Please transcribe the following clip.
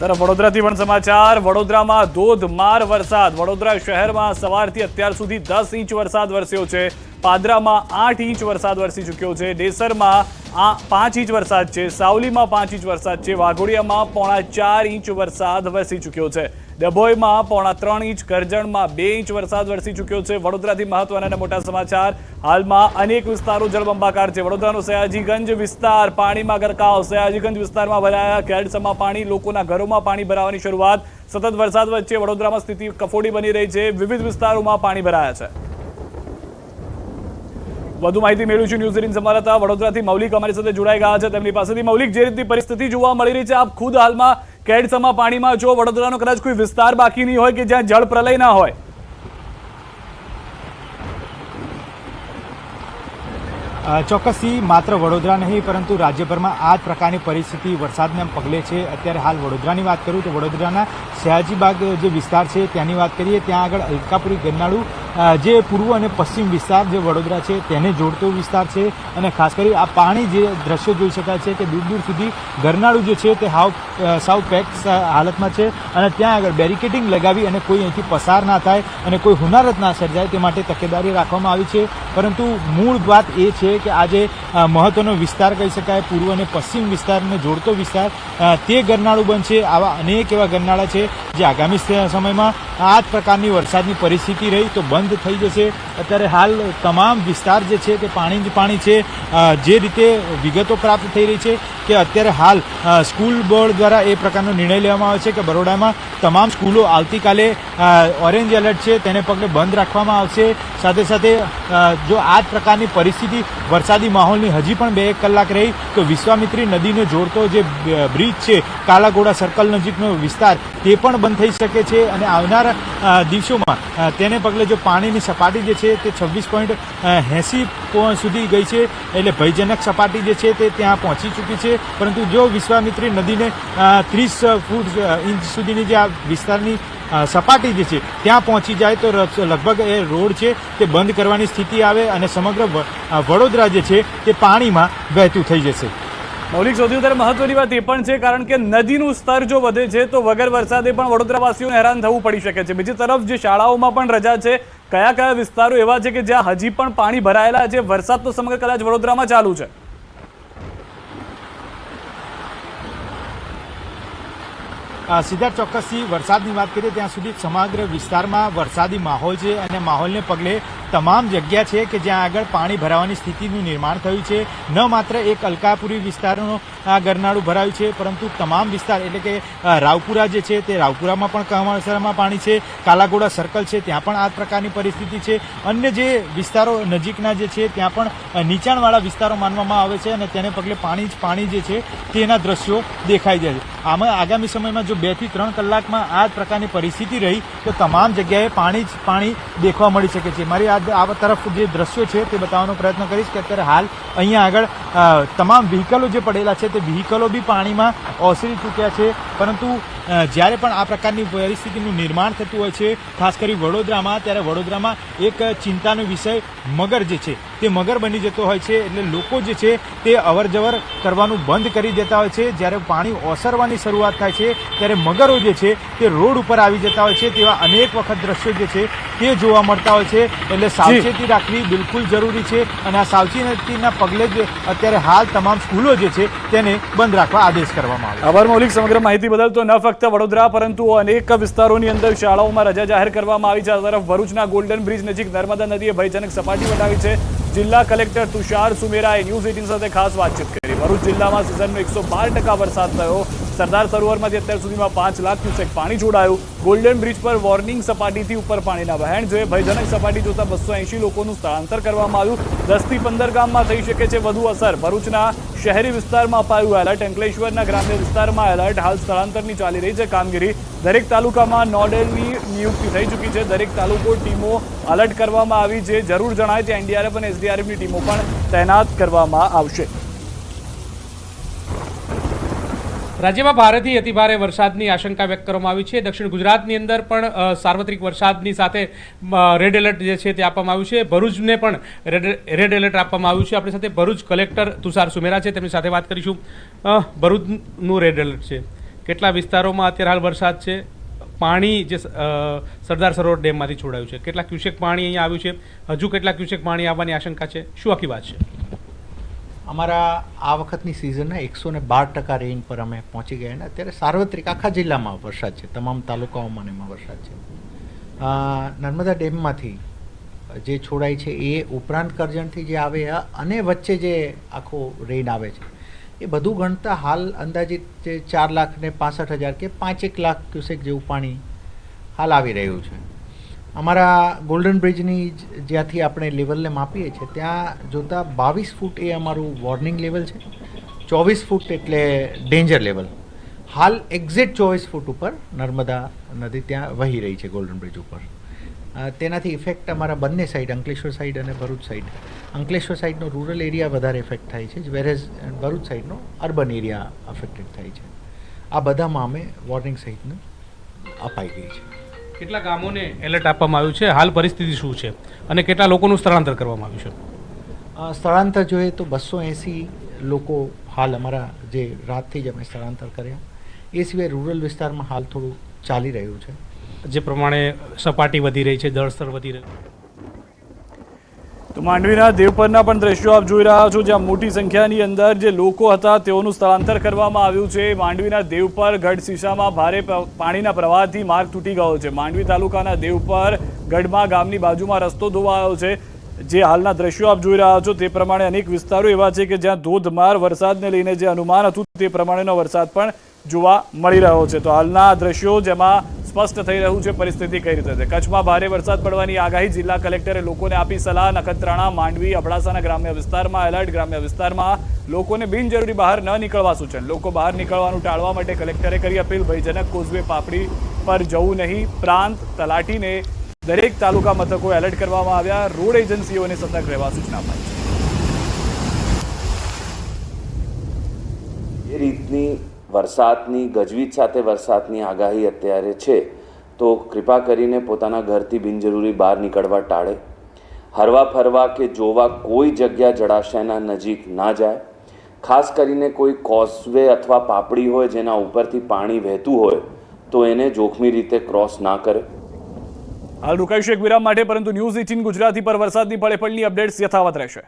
તરફ વડોદરાથી પણ સમાચાર. વડોદરામાં ધોધમાર વરસાદ. વડોદરા શહેરમાં સવારથી અત્યાર સુધી દસ ઇંચ વરસાદ વરસ્યો છે. પાદરામાં આઠ ઇંચ વરસાદ વરસી ચૂક્યો છે. ડેસરમાં આ પાંચ ઇંચ વરસાદ છે. સાવલીમાં પાંચ ઇંચ વરસાદ છે. વાઘોડિયામાં પોણા ચાર ઇંચ વરસાદ વરસી ચૂક્યો છે. ડભોઈમાં પોણા ત્રણ ઇંચ કરજણમાં બે ઇંચ વરસાદ વરસી ચૂક્યો છે. વડોદરાથી મહત્વના મોટા સમાચાર. હાલમાં અનેક વિસ્તારો જળબંબાકાર છે. વડોદરાનો સયાજીગંજ વિસ્તાર પાણીમાં ગરકાવ. સયાજીગંજ વિસ્તારમાં ભરાયા કેડસમાં પાણી, લોકોના ઘરોમાં પાણી ભરાવાની શરૂઆત. સતત વરસાદ વચ્ચે વડોદરામાં સ્થિતિ કફોડી બની રહી છે. વિવિધ વિસ્તારોમાં પાણી ભરાયા છે. વધુ માહિતી મેળવીશું ન્યૂઝ એટીન સંવાદદાતા. વડોદરાથી મૌલિક અમારી સાથે જોડાઈ ગયા છે. તેમની પાસેથી મૌલિક જે રીતની પરિસ્થિતિ જોવા મળી રહી છે, આપ ખુદ હાલમાં કેડસમાં પાણીમાં જો વડોદરાનો કદાચ કોઈ વિસ્તાર બાકી નહીં હોય કે જ્યાં જળ પ્રલય ના હોય. ચોક્કસથી માત્ર વડોદરા નહીં, પરંતુ રાજ્યભરમાં આ જ પ્રકારની પરિસ્થિતિ વરસાદને પગલે છે. અત્યારે હાલ વડોદરાની વાત કરું તો વડોદરાના સયાજીબાગ જે વિસ્તાર છે, ત્યાંની વાત કરીએ, ત્યાં આગળ અલકાપુરી, ગરનાળું જે પૂર્વ અને પશ્ચિમ વિસ્તાર જે વડોદરા છે, તેને જોડતો વિસ્તાર છે. અને ખાસ કરી આ પાણી જે દ્રશ્યો જોઈ શકાય છે કે દૂર દૂર સુધી ગરનાળું જે છે, તે હાવ સાવ પેક હાલતમાં છે. અને ત્યાં આગળ બેરિકેડિંગ લગાવી અને કોઈ અહીંથી પસાર ના થાય અને કોઈ હુનારત ના સર્જાય તે માટે તકેદારી રાખવામાં આવી છે. પરંતુ મૂળ વાત એ છે કે આજે મહત્વનો વિસ્તાર કહી શકાય, પૂર્વ અને પશ્ચિમ વિસ્તારને જોડતો વિસ્તાર. તે ગરનાળું બનશે, આવા અનેક એવા ગરનાળા છે જે આગામી સમયમાં આ જ પ્રકારની વરસાદની પરિસ્થિતિ રહી તો બંધ થઈ જશે. અત્યારે હાલ તમામ વિસ્તાર જે છે તે પાણી જ પાણી છે. જે રીતે વિગતો પ્રાપ્ત થઈ રહી છે કે અત્યારે હાલ સ્કૂલ બોર્ડ દ્વારા એ પ્રકારનો નિર્ણય લેવામાં આવે છે કે બરોડામાં તમામ સ્કૂલો આવતીકાલે ઓરેન્જ એલર્ટ છે તેને પગલે બંધ રાખવામાં આવશે. સાથે સાથે જો આ જ પ્રકારની પરિસ્થિતિ વરસાદી માહોલની હજી પણ બે એક કલાક રહી તો વિશ્વામિત્રી નદીને જોડતો જે બ્રિજ છે, કાલાઘોડા સર્કલ નજીકનો વિસ્તાર, તે પણ બંધ થઈ શકે છે અને આવનારા દિવસોમાં તેને પગલે જો પાણીની સપાટી જે છે તે છવ્વીસ પોઈન્ટ એંસી સુધી ગઈ છે એટલે ભયજનક સપાટી જે છે તે ત્યાં પહોંચી ચૂકી છે. પરંતુ જો વિશ્વામિત્રી નદીને ત્રીસ ફૂટ ઇંચ સુધીની જે આ વિસ્તારની સપાટી જે છે, ત્યાં પહોંચી જાય તો લગભગ એ રોડ છે તે બંધ કરવાની સ્થિતિ આવે અને સમગ્ર વડોદરા જે છે તે પાણીમાં વહેતું થઈ જશે. મૌલિક સૌથી વધારે મહત્વની વાત એ પણ છે, કારણ કે નદીનું સ્તર જો વધે છે, તો વગર વરસાદે પણ વડોદરાવાસીઓને હેરાન થવું પડી શકે છે. બીજી તરફ જે શાળાઓમાં પણ રજા છે, કયા કયા વિસ્તારો એવા છે કે જ્યાં હજી પણ પાણી ભરાયેલા છે, વરસાદ તો સમગ્ર કદાચ વડોદરામાં ચાલુ છે. સિદ્ધાર્થ ચોક્કસથી વરસાદની વાત કરીએ, ત્યાં સુધી સમગ્ર વિસ્તારમાં વરસાદી માહોલ છે અને માહોલને પગલે તમામ જગ્યા છે કે જ્યાં આગળ પાણી ભરાવાની સ્થિતિનું નિર્માણ થયું છે. ન માત્ર એક અલકાપુરી વિસ્તારનો ગરનાળું ભરાયું છે, પરંતુ તમામ વિસ્તાર એટલે કે રાવપુરા જે છે તે રાવપુરામાં પણ કમાસરામાં પાણી છે કાલાઘોડા સર્કલ છે ત્યાં પણ આ પ્રકારની પરિસ્થિતિ છે. અન્ય જે વિસ્તારો નજીકના જે છે ત્યાં પણ નીચાણવાળા વિસ્તારો માનવામાં આવે છે અને તેને પગલે પાણી જ પાણી જે છે તેના દ્રશ્યો દેખાઈ જાય છે. આમાં આગામી સમયમાં જો બેથી ત્રણ કલાકમાં આ પ્રકારની પરિસ્થિતિ રહી તો તમામ જગ્યાએ પાણી જ પાણી દેખવા મળી શકે છે. મારી આ તરફ જે દ્રશ્યો છે તે બતાવવાનો પ્રયત્ન કરીશ કે અત્યારે હાલ અહીંયા આગળ તમામ વ્હીકલો જે પડેલા છે તે વ્હીકલો બી પાણીમાં ઓસરી ચૂક્યા છે. પરંતુ જ્યારે પણ આ પ્રકારની પરિસ્થિતિનું નિર્માણ થતું હોય છે ખાસ કરી વડોદરામાં ત્યારે વડોદરામાં એક ચિંતાનો વિષય મગર જે છે તે મગર બની જતો હોય છે. એટલે લોકો જે છે તે અવરજવર કરવાનું બંધ કરી દેતા હોય છે. જ્યારે પાણી ઓસરવાની શરૂઆત થાય છે ત્યારે મગરો જે છે તે રોડ ઉપર આવી જતા હોય છે. તેવા અનેક વખત દ્રશ્યો જે છે તે જોવા મળતા હોય છે. એટલે સાવચેતી રાખવી બિલકુલ જરૂરી છે. અને આ સાવચેતીના પગલે જ અત્યારે હાલ તમામ સ્કૂલો જે છે તેને બંધ રાખવા આદેશ કરવામાં આવ્યો. આભાર મૌલિક, સમગ્ર માહિતી બદલ તો ન ફક્ત વડોદરા, પરંતુ અનેક વિસ્તારોની અંદર શાળાઓમાં રજા જાહેર કરવામાં આવી છે. આ તરફ ભરૂચના ગોલ્ડન બ્રિજ નજીક નર્મદા નદીએ ભયજનક સપાટી વટાવી છે. જિલ્લા કલેક્ટર તુષાર સુમેરાએ ન્યૂઝ એટીન સાથે ખાસ વાતચીત કરી. ભરૂચ જિલ્લામાં સિઝનનો એકસો બાર ટકા વરસાદ થયો. સરદાર સરોવરમાંથી અત્યાર સુધીમાં પાંચ લાખ ક્યુસેક પાણી છોડાયું ગોલ્ડન બ્રિજ પર વોર્નિંગ સપાટીથી ઉપર પાણીના વહેણ જોઈએ ભયજનક સપાટી જોતા બસો એંશી લોકોનું સ્થળાંતર કરવામાં આવ્યું. દસથી પંદર ગામમાં થઈ શકે છે વધુ અસર. ભરૂચના શહેરી વિસ્તારમાં અપાયું એલર્ટ અંકલેશ્વરના ગ્રામ્ય વિસ્તારમાં એલર્ટ હાલ સ્થળાંતરની ચાલી રહી છે કામગીરી. દરેક તાલુકામાં નોડેલની નિયુક્તિ થઈ ચૂકી છે. દરેક તાલુકો ટીમો અલર્ટ કરવામાં આવી જે જરૂર જણાય ત્યાં એનડીઆરએફ અને એસડીઆરએફની ટીમો પણ તૈનાત કરવામાં આવશે. રાજ્યમાં ભારેથી અતિભારે વરસાદની આશંકા વ્યક્ત કરવામાં આવી છે. દક્ષિણ ગુજરાતની અંદર પણ સાર્વત્રિક વરસાદની સાથે રેડ એલર્ટ જે છે તે આપવામાં આવ્યું છે. ભરૂચને પણ રેડ એલર્ટ આપવામાં આવ્યું છે. આપણી સાથે ભરૂચ કલેક્ટર તુષાર સુમેરા છે. તેમની સાથે વાત કરીશું. ભરૂચનું રેડ એલર્ટ છે. કેટલા વિસ્તારોમાં અત્યારે હાલ વરસાદ છે? પાણી જે સરદાર સરોવર ડેમમાંથી છોડાયું છે. કેટલા ક્યુસેક પાણી અહીંયા આવ્યું છે? હજુ કેટલા ક્યુસેક પાણી આવવાની આશંકા છે? શું આખી વાત છે? અમારા આ વખતની સિઝનના એકસો ને બાર ટકા રેન્જ પર અમે પહોંચી ગયા અને અત્યારે સાર્વત્રિક આખા જિલ્લામાં વરસાદ છે. તમામ તાલુકાઓમાં એમાં વરસાદ છે. નર્મદા ડેમમાંથી જે છોડાય છે એ ઉપરાંત કરજણથી જે આવે અને વચ્ચે જે આખો રેન આવે છે, એ બધું ગણતા હાલ અંદાજિત જે ચાર લાખ ને પાસઠ હજાર કે પાંચેક લાખ ક્યુસેક જેવું પાણી હાલ આવી રહ્યું છે. અમારા ગોલ્ડન બ્રિજની જ્યાંથી આપણે લેવલને માપીએ છીએ, ત્યાં જોતા બાવીસ ફૂટ એ અમારું વોર્નિંગ લેવલ છે, ચોવીસ ફૂટ એટલે ડેન્જર લેવલ હાલ એક્ઝેક્ટ ચોવીસ ફૂટ ઉપર નર્મદા નદી ત્યાં વહી રહી છે ગોલ્ડન બ્રિજ ઉપર. તેનાથી ઇફેક્ટ અમારા બંને સાઈડ અંકલેશ્વર સાઈડ અને ભરૂચ સાઈડ અંકલેશ્વર સાઈડનો રૂરલ એરિયા વધારે ઇફેક્ટ થાય છે વેરેઝ ભરૂચ સાઈડનો અર્બન એરિયા અફેક્ટેડ થાય છે. આ બધામાં અમે વોર્નિંગ સહિતનું અપાઈ ગઈ છે. કેટલા ગામોને એલર્ટ આપવામાં આવ્યું છે? હાલ પરિસ્થિતિ શું છે? અને કેટલા લોકોનું સ્થળાંતર કરવામાં આવ્યું છે? સ્થળાંતર જોઈએ તો બસો એંસી લોકો હાલ અમારા જે રાતથી જ અમે સ્થળાંતર કર્યા. એ સિવાય રૂરલ વિસ્તારમાં હાલ થોડું ચાલી રહ્યું છે. જે પ્રમાણે સપાટી વધી રહી છે જળસ્તર વધી રહ્યું તો માંડવીના દેવપરના પણ દ્રશ્યો આપ જોઈ રહ્યા છો, જ્યાં મોટી સંખ્યાની અંદર જે લોકો હતા, તેઓનું સ્થળાંતર કરવામાં આવ્યું છે. માંડવીના દેવપર ગઢ શીશામાં ભારે પાણીના પ્રવાહથી માર્ગ તૂટી ગયો છે. માંડવી તાલુકાના દેવપર ગઢમાં ગામની બાજુમાં રસ્તો ધોવાયો છે. જે હાલના દ્રશ્યો આપ જોઈ રહ્યા છો, તે પ્રમાણે અનેક વિસ્તારો એવા છે કે જ્યાં ધોધમાર વરસાદને લઈને જે અનુમાન હતું, તે પ્રમાણેનો વરસાદ પણ જોવા મળી રહ્યો છે. તો હાલના દ્રશ્યો, જેમાં સ્પષ્ટ થઈ રહ્યું છે પરિસ્થિતિ કઈ રીતે છે? કચ્છમાં ભારે વરસાદ પડવાની આગાહી જિલ્લા કલેક્ટરે લોકોને આપી સલાહ. નખત્રાણા, માંડવી અબડાસાના ગ્રામ્ય વિસ્તારમાં એલર્ટ. ગ્રામ્ય વિસ્તારમાં લોકોને બિનજરૂરી બહાર ન નીકળવા સૂચન. લોકો બહાર નીકળવાનું ટાળવા માટે કલેક્ટરે કરી અપીલ. ભયજનક કોઝવે પાપડી પર જવું નહીં. પ્રાંત તલાટીને દરેક તાલુકા મથકો એલર્ટ કરવામાં આવ્યા. રોડ એજન્સીઓને સતર્ક રહેવા સૂચના અપાઈ એ રીતની વરસાદની, ગજવીજ સાથે વરસાદની આગાહી અત્યારે છે. તો કૃપા કરીને પોતાના ઘરથી બિનજરૂરી બહાર નીકળવા ટાળે. હરવા ફરવા કે જોવા કોઈ જગ્યા જળાશયના નજીક ના જાય. ખાસ કરીને કોઈ કોસવે અથવા પાપડી હોય જેના ઉપરથી પાણી વહેતું હોય, તો એને જોખમી રીતે ક્રોસ ના કરે. હાલ રોકાઈશું એક વિરામ માટે, પરંતુ ન્યૂઝ એટીન ગુજરાતી પર વરસાદની પડે પડની અપડેટ્સ યથાવત રહેશે.